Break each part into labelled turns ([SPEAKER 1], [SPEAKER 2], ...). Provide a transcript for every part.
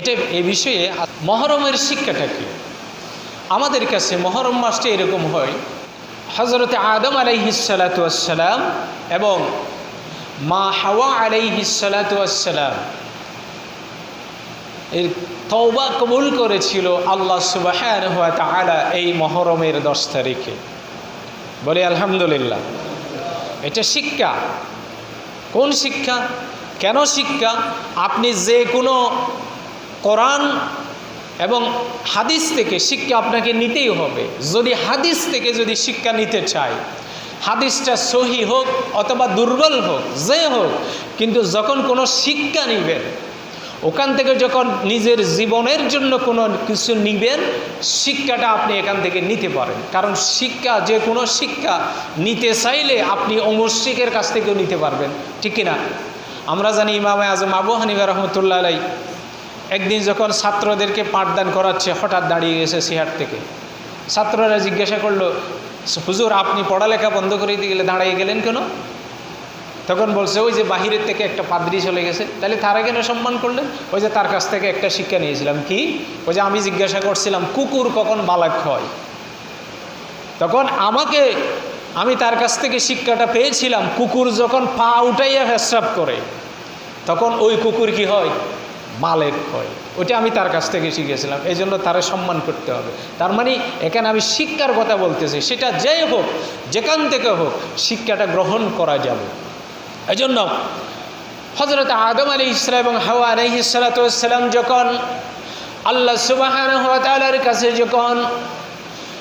[SPEAKER 1] এটা এ বিষয়ে মহরমের শিক্ষাটা কি? আমাদের কাছে মহরম মাসটা এরকম হয় হজরতে আদম আলাইহিসালাতাম এবং মা হাওয়া আলাইহিসালাতাম এর তওবা কবুল করেছিল আল্লাহ সুবাহ এই মহরমের দশ তারিখে। বলে আলহামদুলিল্লাহ। এটা শিক্ষা। কোন শিক্ষা? কেন শিক্ষা? আপনি যে কোনো কোরআন এবং হাদিস থেকে শিক্ষা আপনাকে নিতেই হবে। যদি হাদিস থেকে যদি শিক্ষা নিতে চাই হাদিসটা সহি হোক অথবা দুর্বল হোক, যে হোক, কিন্তু যখন কোনো শিক্ষা নিবেন, ওখান থেকে যখন নিজের জীবনের জন্য কোনো কিছু নিবেন, শিক্ষাটা আপনি এখান থেকে নিতে পারেন। কারণ শিক্ষা, যে কোনো শিক্ষা নিতে চাইলে আপনি অমস্যিকের কাছ থেকেও নিতে পারবেন। ঠিক কিনা? আমরা জানি ইমামে আজম আবু হানিবা রহমতুল্লাহ আলাই একদিন যখন ছাত্রদেরকে পাঠদান করাচ্ছে, হঠাৎ দাঁড়িয়ে গেছে সিহার থেকে। ছাত্ররা জিজ্ঞাসা করল, হুজুর, আপনি পড়ালেখা বন্ধ করে দিয়ে গেলে দাঁড়িয়ে গেলেন কেন? তখন বলছে, ওই যে বাহিরের থেকে একটা পাদ্রি চলে গেছে। তাহলে তারা কেন সম্মান করলেন? ওই যে তার কাছ থেকে একটা শিক্ষা নিয়েছিলাম। কি? ওই যে আমি জিজ্ঞাসা করছিলাম, কুকুর কখন বালাক হয়? তখন আমাকে, আমি তার কাছ থেকে শিক্ষাটা পেয়েছিলাম, কুকুর যখন পা উঠাইয়া ফেসরাপ করে, তখন ওই কুকুর কি হয়? মালেক হয় ওটা আমি তার কাছ থেকে শিখেছিলাম। এই জন্য তারা সম্মান করতে হবে। তার মানে এখানে আমি শিক্ষার কথা বলতেছি। সেটা যেই হোক, যেখান থেকে হোক, শিক্ষাটা গ্রহণ করা যাবে। এই জন্য হজরত আদম আলী ইসলাম এবং হাওয়া আলী ইসালাতাম যখন আল্লাহ সুবাহান তালার কাছে যখন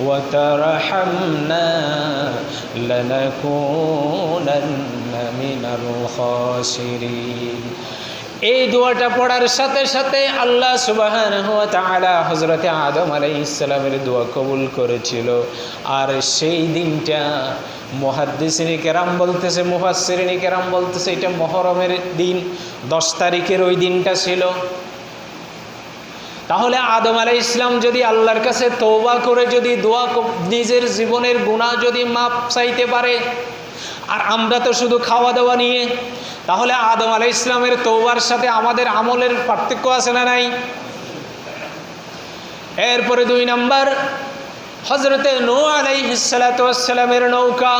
[SPEAKER 1] وترحمنا لنكونن من الخاسرين এই দোয়াটা পড়ার সাথে সাথে আল্লাহ সুবাহান তালা হজরতে আদম আলাই ইসলামের দোয়া কবুল করেছিল আর সেই দিনটা মহাদ্দিসিনী কেরাম বলতেছে মুহাসিনী কেরাম বলতেছে এটা মহরমের দিন দশ তারিখের ওই দিনটা ছিল তাহলে আদম আলাই ইসলাম যদি আল্লাহর কাছে তৌবা করে যদি দোয়া নিজের জীবনের গুণা যদি মাপ চাইতে পারে, আর আমরা তো শুধু খাওয়া দাওয়া নিয়ে, তাহলে আদম আলাই ইসলামের তৌবার সাথে আমাদের আমলের পার্থক্য আছে না নাই? এরপরে দুই নম্বর হজরতে নো আলাই হিসালাতামের নৌকা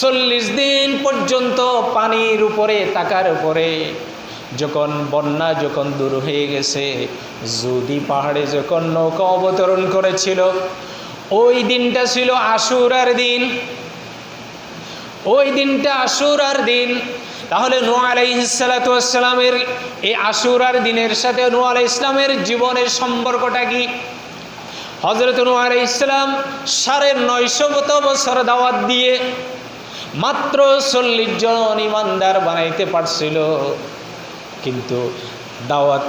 [SPEAKER 1] চল্লিশ দিন পর্যন্ত পানির উপরে তাকার উপরে। যখন বন্যা যখন দূর হয়ে গেছে, যদি পাহাড়ে যখন নৌকা অবতরণ করেছিল, ওই দিনটা ছিল আশুরার দিন। ওই দিনটা আশুরার দিন। তাহলে নোয়া আলাইসালামের এই আশুরার দিনের সাথে নোয়া আলাই ইসলামের জীবনের সম্পর্কটা কি? হজরত নোয়া আলাই ইসলাম সাড়ে নয়শত বছর দাওয়াত দিয়ে মাত্র চল্লিশ জন ইমানদার বানাইতে পারছিল। কিন্তু দাওয়াত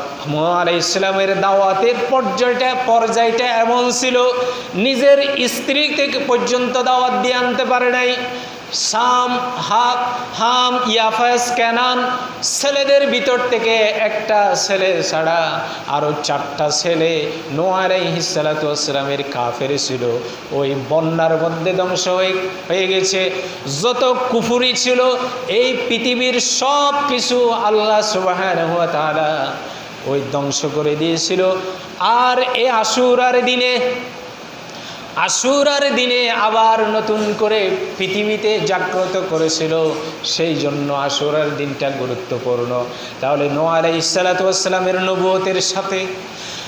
[SPEAKER 1] আলাই ইসলামের দাওয়াতের পর্যায়টা পর্যায়টা এমন ছিল, নিজের স্ত্রী থেকে পর্যন্ত দাওয়াত দিয়ে আনতে পারে নাই। সাম হাক হাম, ইয়াফাস, ক্যানান ছেলেদের ভিতর থেকে একটা ছেলে ছাড়া আরও চারটা ছেলে নোয়ারাই হিসালাতামের কাফের ছিল। ওই বন্যার মধ্যে ধ্বংস হয়ে গেছে। যত কুফুরি ছিল, এই পৃথিবীর সব কিছু আল্লাহ সুবাহ ওই ধ্বংস করে দিয়েছিল। আর এ আশুরার দিনে আশুরার দিনে আবার নতুন করে পৃথিবীতে জাগ্রত করেছিল, সেই জন্য আশুরার দিনটা গুরুত্বপূর্ণ। তাহলে নোয়া আলাই ইসালাতামের নবুয়তের সাথে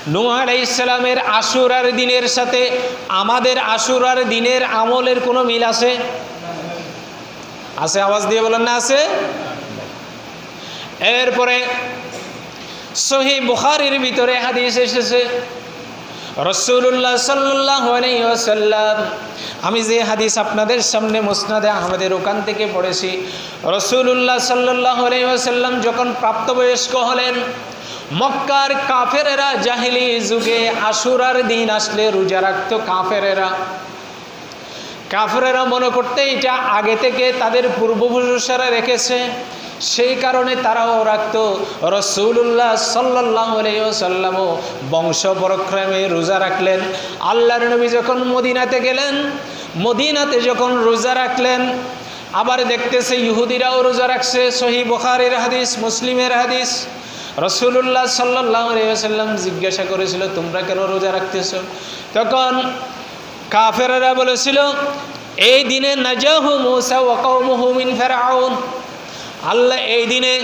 [SPEAKER 1] নোয়া আলাই ইসলামের আশুরার দিনের সাথে আমাদের আশুরার দিনের আমলের কোনো মিল আছে? আছে আওয়াজ দিয়ে বলেন না, আছে? এরপরে সহি বুখারির ভিতরে হাদিস এসেছে রসুল্লাহ সাল্লাম আমি যে হাদিস আপনাদের সামনে মুসনাদে আহমেদের ওখান থেকে পড়েছি রসুল্লাহ সাল্লাহ সাল্লাম যখন প্রাপ্তবয়স্ক হলেন, মক্কার কাফেরেরা জাহিলি যুগে আশুরার দিন আসলে রোজা রাখতো কাফেরেরা। কাফেরেরা মনে করতে এটা আগে থেকে তাদের পূর্বপুরুষেরা রেখেছে সেই কারণে তারাও রাখতো রসুল্লাহ সাল্লাহ সাল্লামও বংশ পরক্রমে রোজা রাখলেন। আল্লাহর নবী যখন মদিনাতে গেলেন, মদিনাতে যখন রোজা রাখলেন, আবার দেখতেছে ইহুদিরাও রোজা রাখছে, সহি বখারের হাদিস, মুসলিমের হাদিস। রসুল্লাহ সাল্লাহ সাল্লাম জিজ্ঞাসা করেছিল, তোমরা কেন রোজা রাখতেছ? তখন কাফেরেরা বলেছিল, এই দিনে নাজাহু মুসা ওয়াকাউমুহু মিন ফেরাউন আল্লাহ এই দিনে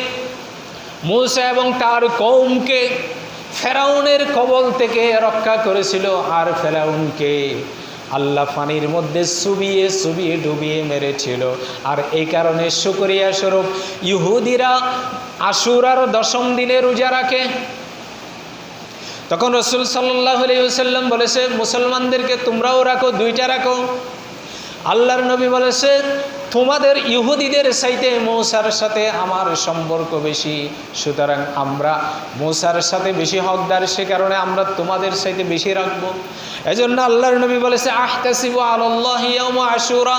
[SPEAKER 1] মুসা এবং তার কৌমকে ফেরাউনের কবল থেকে রক্ষা করেছিল আর ফেরাউনকে আল্লাহ পানির মধ্যে সুবিয়ে সুবিয়ে ডুবিয়ে মেরেছিল। আর এই কারণে শুকরিয়া স্বরূপ ইহুদিরা আশুরার দশম দিনে রোজা রাখে। তখন রসুল সাল্লাহ সাল্লাম বলেছে, মুসলমানদেরকে তোমরাও রাখো, দুইটা রাখো। আল্লাহর নবী বলেছে তোমাদের ইহুদিদের সাইতে মৌসার সাথে আমার সম্পর্ক বেশি। সুতরাং আমরা মৌসার সাথে বেশি হকদার, সে কারণে আমরা তোমাদের সাইতে বেশি রাখব। এজন্য আল্লাহর নবী বলেছে, আহতাসিবু আল্লাহ আশুরা।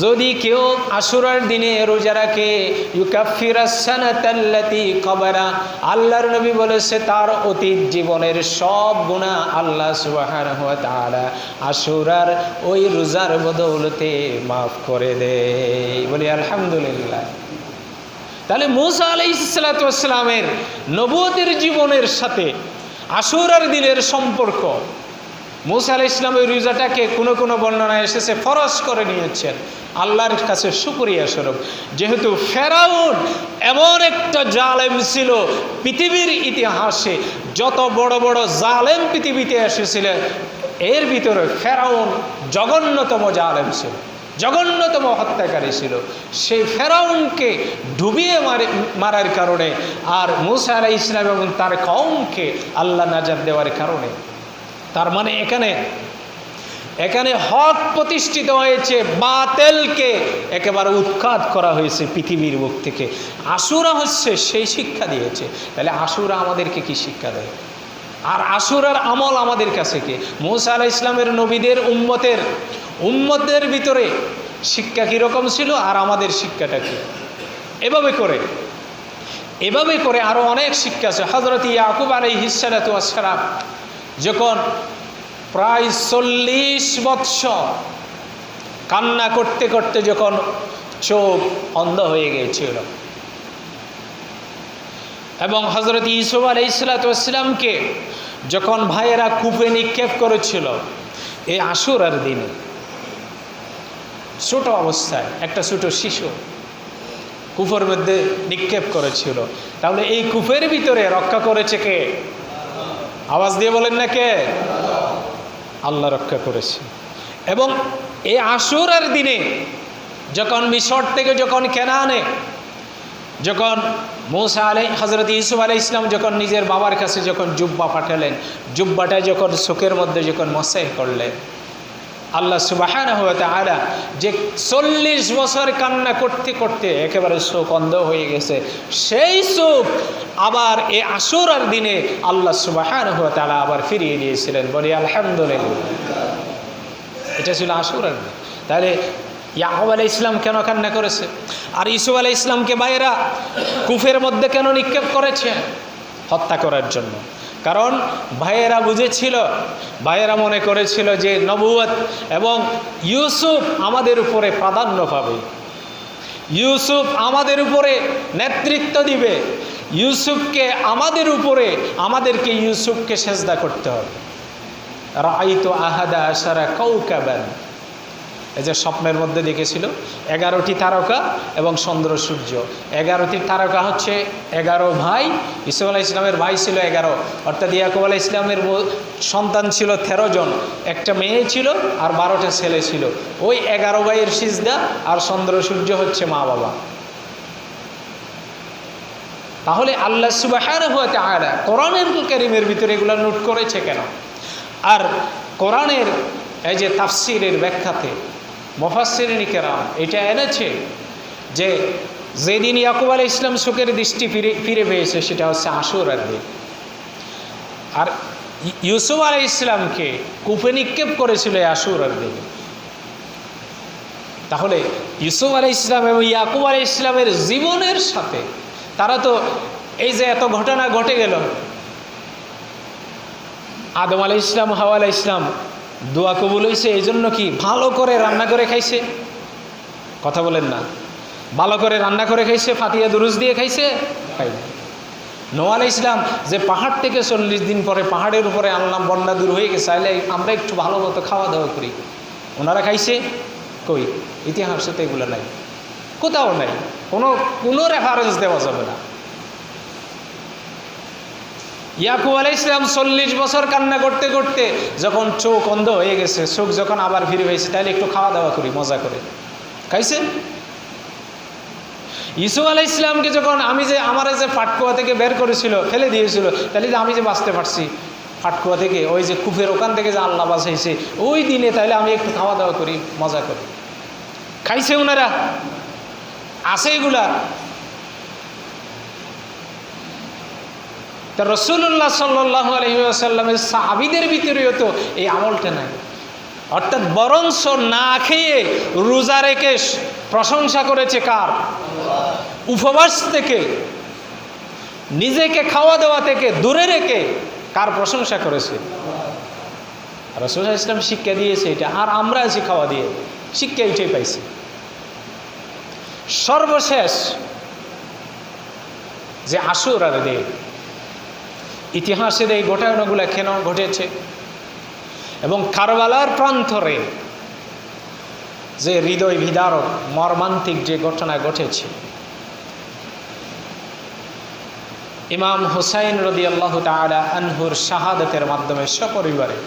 [SPEAKER 1] যদি কেউ আশুরার দিনে রোজা রাখে কবরা, আল্লাহর নবী বলেছে, তার অতীত জীবনের সব গুণা আল্লাহ সুবহানাহু হওয়া তাআলা আশুরার ওই রোজার বদৌলতে মাফ করে দেয়। বলি, আলহামদুলিল্লাহ। তাহলে মুসা আলাইহিসসালামের নবুয়তের জীবনের সাথে আশুরার দিনের সম্পর্ক মুসা আলাহ ইসলাম ওই রোজাটাকে কোনো কোনো বর্ণনায় এসেছে, ফরজ করে নিয়েছেন। আল্লাহর কাছে সুক্রিয়া স্বরূপ। যেহেতু ফেরাউন এমন একটা জালেম ছিল, পৃথিবীর ইতিহাসে যত বড় বড় জালেম পৃথিবীতে এসেছিলেন এর ভিতরে ফেরাউন জঘন্যতম জালেম ছিল, জঘন্যতম হত্যাকারী ছিল। সেই ফেরাউনকে ডুবিয়ে মারে, মারার কারণে আর মুসা আলাহ ইসলাম এবং তার কৌমকে আল্লাহ নাজাদ দেওয়ার কারণে তার মানে এখানে এখানে হক প্রতিষ্ঠিত হয়েছে, বাতেলকে একেবারে উৎখাত করা হয়েছে পৃথিবীর বুক থেকে। আসুরা হচ্ছে সেই শিক্ষা দিয়েছে। তাহলে আসুরা আমাদেরকে কি শিক্ষা দেয়? আর আসুরার আমল আমাদের কাছে কি? মৌসা আলাহ ইসলামের নবীদের উম্মতের উম্মতের ভিতরে শিক্ষা কীরকম ছিল আর আমাদের শিক্ষাটা কি? এভাবে করে এভাবে করে আরও অনেক শিক্ষা আছে। হজরত ইয়াকুব আলাই হিসালাতাম যখন প্রায় চল্লিশ বৎসর কান্না করতে করতে যখন চোখ অন্ধ হয়ে গিয়েছিল। এবং হজরত ইসুফ আলাই ইসলাতামকে যখন ভাইয়েরা কূপে নিক্ষেপ করেছিল এই আশুরার দিনে, ছোট অবস্থায় একটা ছোট শিশু কুফের মধ্যে নিক্ষেপ করেছিল। তাহলে এই কুফের ভিতরে রক্ষা করেছে কে? আওয়াজ দিয়ে বলেন না কে? আল্লাহ রক্ষা করেছে। এবং এই আশুরার দিনে যখন মিশর থেকে যখন কেনা আনে, যখন মৌসা আলাই হজরত ইসুফ আলাই ইসলাম যখন নিজের বাবার কাছে যখন জুব্বা পাঠালেন, জুব্বাটা যখন শোকের মধ্যে যখন মশাই করলেন আল্লাহ সুবাহান আলা যে চল্লিশ বছর কান্না করতে করতে একেবারে শোক অন্ধ হয়ে গেছে। সেই শোক আবার এই আসরার দিনে আল্লাহ সুবাহান হতে আলা আবার ফিরিয়ে দিয়েছিলেন। বলি, আলহামদুলিল্লাহ। এটা ছিল আসরার দিন। তাহলে ইয়াকুব আলাই ইসলাম কেন কান্না করেছে? আর ইসুফ আলাই ইসলামকে বাইরা কুফের মধ্যে কেন নিক্ষেপ করেছে? হত্যা করার জন্য। কারণ ভাইয়েরা বুঝেছিল, ভাইয়েরা মনে করেছিল যে নবুয়ত এবং ইউসুফ আমাদের উপরে প্রাধান্য পাবে। ইউসুফ আমাদের উপরে নেতৃত্ব দিবে। ইউসুফকে আমাদের উপরে, আমাদেরকে ইউসুফকে সেজদা করতে হবে। রাইতো আহাদা আশারা কৌকাবান এই যে স্বপ্নের মধ্যে দেখেছিল এগারোটি তারকা এবং চন্দ্র সূর্য। এগারোটি তারকা হচ্ছে এগারো ভাই। ইসুফ আলাহ ইসলামের ভাই ছিল এগারো। অর্থাৎ ইয়াকুব আলাহ ইসলামের সন্তান ছিল তেরো জন। একটা মেয়ে ছিল আর বারোটা ছেলে ছিল। ওই এগারো ভাইয়ের সিজদা আর চন্দ্র সূর্য হচ্ছে মা বাবা। তাহলে আল্লাহ সুবাহান হতে আয়রা কোরআনের করিমের ভিতরে এগুলো নোট করেছে কেন? আর কোরআনের এই যে তাফসিরের ব্যাখ্যাতে মফাসিরিনী কেরাম, এটা এনেছে যে যেদিন ইয়াকুব আলাই ইসলাম শোকের দৃষ্টি ফিরে ফিরে পেয়েছে, সেটা হচ্ছে আশুরার দিন। আর ইউসুফ আলাই ইসলামকে কূপে নিক্ষেপ করেছিল আশুরার দিনে। তাহলে ইউসুফ আলাই ইসলাম এবং ইয়াকুব আলাই ইসলামের জীবনের সাথে তারা তো এই যে এত ঘটনা ঘটে গেল। আদম আলাই ইসলাম হাওয়া আলাই ইসলাম দোয়া কবুল হয়েছে এই জন্য কি ভালো করে রান্না করে খাইছে? কথা বলেন না। ভালো করে রান্না করে খাইছে, ফাতিয়া দুরুজ দিয়ে খাইছে খাই নোয়া আলাই ইসলাম যে পাহাড় থেকে চল্লিশ দিন পরে, পাহাড়ের উপরে আনলাম, বন্যা দূর হয়ে গেছে চাইলে আমরা একটু ভালো মতো খাওয়া দাওয়া করি। ওনারা খাইছে, কই? ইতিহাসে তো এগুলো নাই। কোথাও নাই। কোনো কোনো রেফারেন্স দেওয়া যাবে না। ইয়াকুব আলাই ইসলাম চল্লিশ বছর কান্না করতে করতে যখন চোখ অন্ধ হয়ে গেছে, চোখ যখন আবার ফিরে পেয়েছে তাহলে একটু খাওয়া দাওয়া করি, মজা করে। খাইছেন? ইসু আলাই ইসলামকে যখন আমি যে আমার যে ফাটকুয়া থেকে বের করেছিল, ফেলে দিয়েছিল তাহলে যে আমি যে বাঁচতে পারছি, ফাটকুয়া থেকে, ওই যে কুফের ওখান থেকে যে আল্লাহ বাঁচাইছে, ওই দিনে তাহলে আমি একটু খাওয়া দাওয়া করি, মজা করি। খাইছে ওনারা আছে এগুলা? তা রসুল্লাহ সাল্লাহ আলহিসাল্লামের সাহাবিদের ভিতরেও তো এই আমলটা নাই। অর্থাৎ বরংস না খেয়ে রোজা রেখে প্রশংসা করেছে কার? উপবাস থেকে, নিজেকে খাওয়া দাওয়া থেকে দূরে রেখে কার প্রশংসা করেছে? রসুল ইসলাম শিক্ষা দিয়েছে এটা, আর আমরা আছি খাওয়া দিয়ে, শিক্ষা এটাই পাইছি। সর্বশেষ যে আসুর আর দে ইতিহাসের এই ঘটনাগুলো কেন ঘটেছে এবং কারবালার প্রান্তরে যে হৃদয় বিদারক, মর্মান্তিক যে ঘটনা ঘটেছে। ইমাম হুসাইন রদি আল্লাহ তালা আনহুর শাহাদতের মাধ্যমে সপরিবারে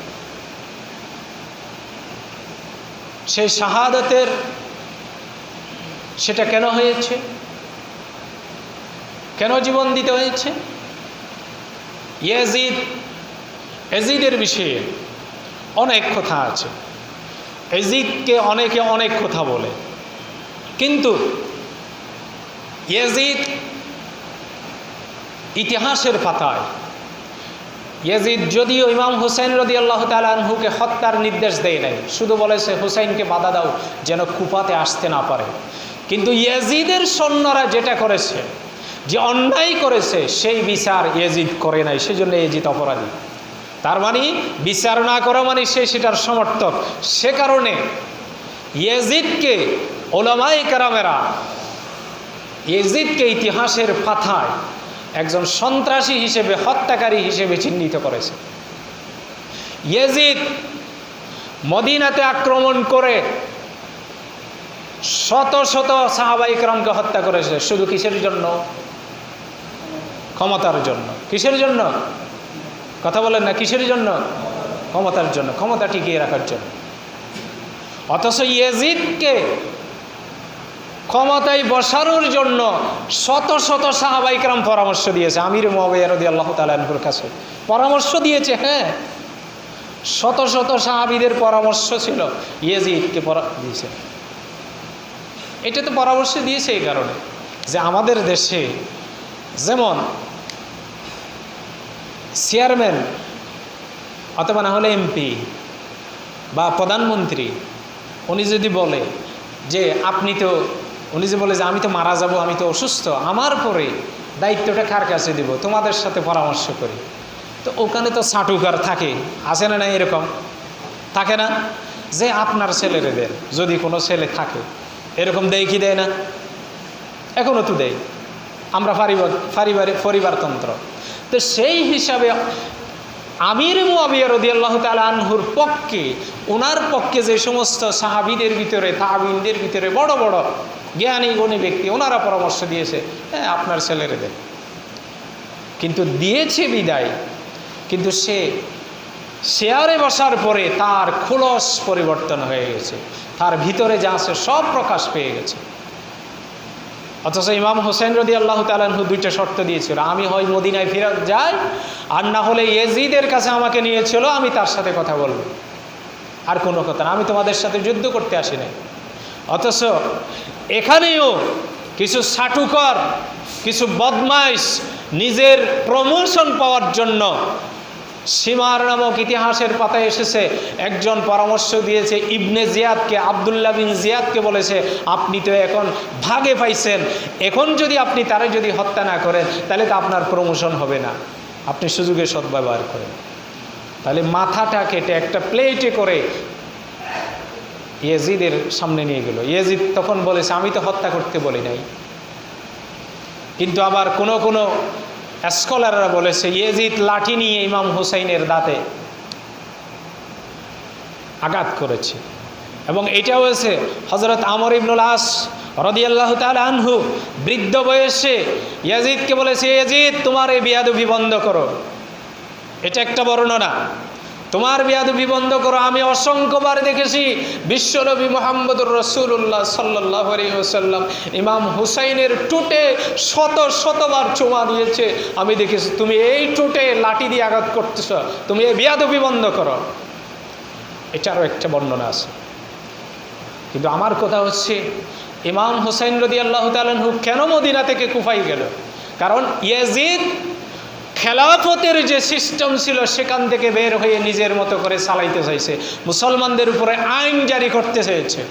[SPEAKER 1] সেই শাহাদতের সেটা কেন হয়েছে? কেন জীবন দিতে হয়েছে? ইয়াজিদ এজিদের বিষয়ে অনেক কথা আছে। এজিদকে অনেকে অনেক কথা বলে। কিন্তু ইয়াজিদ ইতিহাসের পাতায়, ইয়াজিদ যদিও ইমাম হুসাইন রদি আল্লাহ তালহুকে হত্যার নির্দেশ দেয় নাই, শুধু বলেছে হুসাইনকে বাধা দাও, যেন কুপাতে আসতে না পারে। কিন্তু ইয়াজিদের সৈন্যরা যেটা করেছে যে অন্যায় করেছে, সেই বিচার ইয়েজিদ করে নাই, সেজন্য ইয়েজিদ অপরাধী। তার মানে বিচার না করা মানে সে সেটার সমর্থক। সে কারণে ইয়েজিদকে ওলামাই কারামেরা ইয়েজিদকে ইতিহাসের পাথায় একজন সন্ত্রাসী হিসেবে, হত্যাকারী হিসেবে চিহ্নিত করেছে। ইয়েজিদ মদিনাতে আক্রমণ করে শত শত সাহাবাইকরমকে হত্যা করেছে। শুধু কিসের জন্য? ক্ষমতার জন্য। কিসের জন্য? কথা বলেন না, কিসের জন্য? ক্ষমতার জন্য, ক্ষমতা টিকিয়ে রাখার জন্য। অথচ ইয়েজিদকে ক্ষমতায় বসানোর জন্য শত শত সাহাবাইকরাম পরামর্শ দিয়েছে। আমির মোহাবিয়ারদি আল্লাহ তালুর কাছে পরামর্শ দিয়েছে হ্যাঁ। শত শত সাহাবিদের পরামর্শ ছিল, ইয়েজিদকে দিয়েছে। এটা তো পরামর্শ দিয়েছে এই কারণে যে আমাদের দেশে যেমন চেয়ারম্যান অথবা না হলে এমপি বা প্রধানমন্ত্রী, উনি যদি বলে যে আপনি তো, উনি যে বলে যে আমি তো মারা যাব, আমি তো অসুস্থ, আমার পরে দায়িত্বটা কার কাছে দিব? তোমাদের সাথে পরামর্শ করি। তো ওখানে তো সাটুকার থাকে, আছে না না এরকম? থাকে না? যে আপনার ছেলেরে দেন, যদি কোনো ছেলে থাকে। এরকম দেয় কি দেয় না? এখনও তো দেয়। আমরা পারিবার পারিবারিক পরিবারতন্ত্র। তো সেই হিসাবে আমির মুয়াবিয়া রদিয়াল্লাহ তালা আনহুর পক্ষে ওনার পক্ষে যে সমস্ত সাহাবিদের ভিতরে তাহাবিনদের ভিতরে বড় বড় জ্ঞানী, গণী ব্যক্তি ওনারা পরামর্শ দিয়েছে হ্যাঁ আপনার ছেলেরে দেন কিন্তু দিয়েছে বিদায়, কিন্তু সে শেয়ারে বসার পরে তার খোলস পরিবর্তন হয়ে গেছে, তার ভিতরে যা আছে সব প্রকাশ পেয়ে গেছে। অথচ ইমাম হোসেন রদি আল্লাহ তালাহু দুইটা শর্ত দিয়েছিল। আমি হয় মদিনায় ফেরত যাই, আর না হলে ইয়েজিদের কাছে আমাকে নিয়েছিল আমি তার সাথে কথা বলব। আর কোনো কথা না, আমি তোমাদের সাথে যুদ্ধ করতে আসি নাই। অথচ এখানেও কিছু সাটুকর, কিছু বদমাইশ নিজের প্রমোশন পাওয়ার জন্য সীমার নামক ইতিহাসের পাতায় এসেছে, একজন পরামর্শ দিয়েছে, ইবনে জিয়াদকে, আবদুল্লাহ বিন জিয়াদকে বলেছে, আপনি তো এখন ভাগে পাইছেন, এখন যদি আপনি তারে যদি হত্যা না করেন, তাহলে তো আপনার প্রমোশন হবে না। আপনি সুযোগে সদ্ব্যবহার করেন। তাহলে মাথাটা কেটে একটা প্লেটে করে ইয়েজিদের সামনে নিয়ে গেল। ইয়েজিদ তখন বলেছে, আমি তো হত্যা করতে বলি নাই। কিন্তু আবার কোনো কোনো স্কলাররা বলেছে, ইয়েজিদ লাঠি নিয়ে ইমাম হুসাইনের দাঁতে আঘাত করেছে। এবং এটাও হয়েছে হজরত আমর ইবনুল আস রদিয়াল্লাহ আনহু, বৃদ্ধ বয়সে ইয়াজিদকে বলেছে, ইয়াজিদ, তোমার এই বিয়াদুভি বন্ধ করো। এটা একটা বর্ণনা। তোমার বিয়াদুবি বন্ধ করো, আমি অসংখ্যবার দেখেছি বিশ্বনবী মোহাম্মদুর রসুল্লাহ সাল্লাহ ওসাল্লাম ইমাম হুসাইনের টুটে শত শতবার চুমা দিয়েছে। আমি দেখেছি, তুমি এই টুটে লাঠি দিয়ে আঘাত করতেছ, তুমি এই বিয়াদুবি বন্ধ করো। এটারও একটা বর্ণনা আছে। কিন্তু আমার কথা হচ্ছে, ইমাম হুসাইন রদি আল্লাহ তালহু কেন মদিনা থেকে কুফাই গেল? কারণ ইয়াজিদ খেলাফতের যে সিস্টেম ছিল, সেখান থেকে বের হয়ে নিজের মতো করে চালাইতে চাইছে। মুসলমানদের উপরে আইন জারি করতে চেয়েছে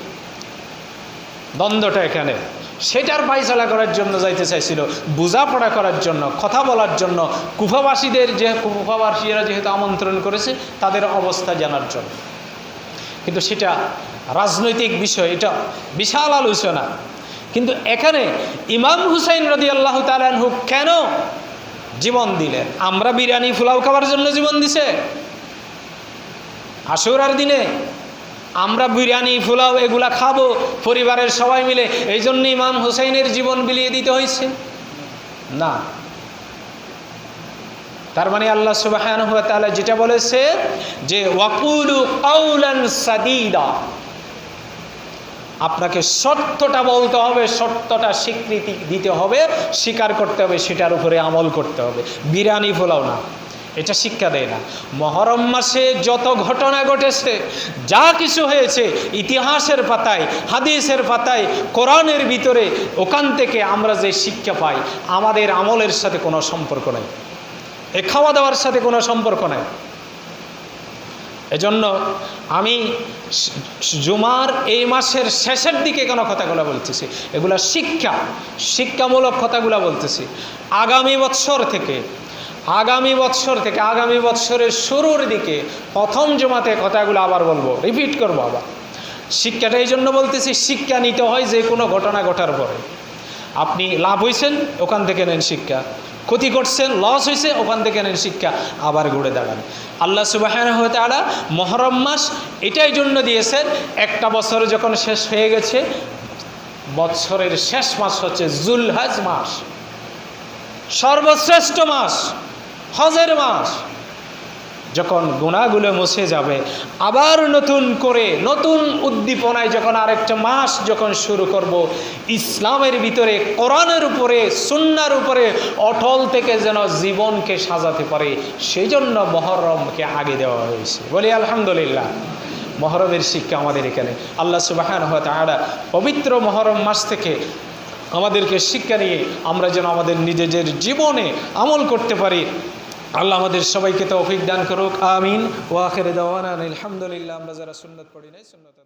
[SPEAKER 1] দ্বন্দ্বটা এখানে। সেটার পাইচালা করার জন্য যাইতে চাইছিল, বোঝাপড়া করার জন্য, কথা বলার জন্য। কুফাবাসীদের যে, কুফাবাসীরা যেহেতু আমন্ত্রণ করেছে, তাদের অবস্থা জানার জন্য। কিন্তু সেটা রাজনৈতিক বিষয়, এটা বিশাল আলোচনা। কিন্তু এখানে ইমাম হুসাইন রদি আল্লাহ তালহু কেন জীবন দিলেন আমরা বিরিয়ানি ফুলাও খাওয়ার জন্য জীবন দিছে। আশুরার দিনে আমরা বিরিয়ানি ফুলাও এগুলা খাব, পরিবারের সবাই মিলে। এই জন্য ইমাম হুসাইনের জীবন বিলিয়ে দিতে হয়েছে। না। তার মানে আল্লাহ সুবাহ যেটা বলেছে যে, ওয়াকুলু কাউলান সাদিদা। আপনাকে সত্যটা বলতে হবে, সত্যটা স্বীকৃতি দিতে হবে, স্বীকার করতে হবে, সেটার উপরে আমল করতে হবে। বিরিয়ানি ফোলাও না, এটা শিক্ষা দেয় না। মহরম মাসে যত ঘটনা ঘটেছে, যা কিছু হয়েছে, ইতিহাসের পাতায়, হাদিসের পাতায়, কোরআনের ভিতরে, ওখান থেকে আমরা যে শিক্ষা পাই, আমাদের আমলের সাথে কোনো সম্পর্ক নাই। এ খাওয়া দাওয়ার সাথে কোনো সম্পর্ক নাই। এজন্য আমি জুমার এই মাসের শেষের দিকে কেন কথাগুলো বলতেছি? এগুলা শিক্ষা, শিক্ষামূলক কথাগুলো বলতেছি। আগামী বৎসর থেকে, আগামী বৎসর থেকে, আগামী বৎসরের শুরুর দিকে প্রথম জমাতে কথাগুলো আবার বলব। রিপিট করব আবার। শিক্ষাটা এই জন্য বলতেছি, শিক্ষা নিতে হয় যে কোনো ঘটনা ঘটার পরে। আপনি লাভ হয়েছেন ওখান থেকে নেন শিক্ষা। ক্ষতি করছেন লস হয়েছে ওখান থেকে নেন শিক্ষা আবার ঘুরে দাঁড়ান আল্লাহ সুবাহ তালা মহরম মাস এটাই জন্য দিয়েছেন, একটা বছর যখন শেষ হয়ে গেছে বৎসরের শেষ মাস হচ্ছে জুলহাজ মাস। সর্বশ্রেষ্ঠ মাস, হজের মাস। যখন গুণাগুলো মুছে যাবে, আবার নতুন করে, নতুন উদ্দীপনায় যখন আরেকটা মাস যখন শুরু করব, ইসলামের ভিতরে, কোরআনের উপরে, সুন্নার উপরে, অটল থেকে যেন জীবনকে সাজাতে পারে সেই জন্য মহরমকে আগে দেওয়া হয়েছে। বলি, আলহামদুলিল্লাহ। মহরমের শিক্ষা আমাদের এখানে। আল্লাহ সুবাহান হয়তো আড়া পবিত্র মহরম মাস থেকে আমাদেরকে শিক্ষা নিয়ে আমরা যেন আমাদের নিজেদের জীবনে আমল করতে পারি। আল্লাহ আমাদের সবাইকে তো দান করুক, আমিন। ওয়াখের দেওয়ান আলহামদুলিল্লাহ আমরা যারা সুন্নত পড়ি নাই, সুন্নত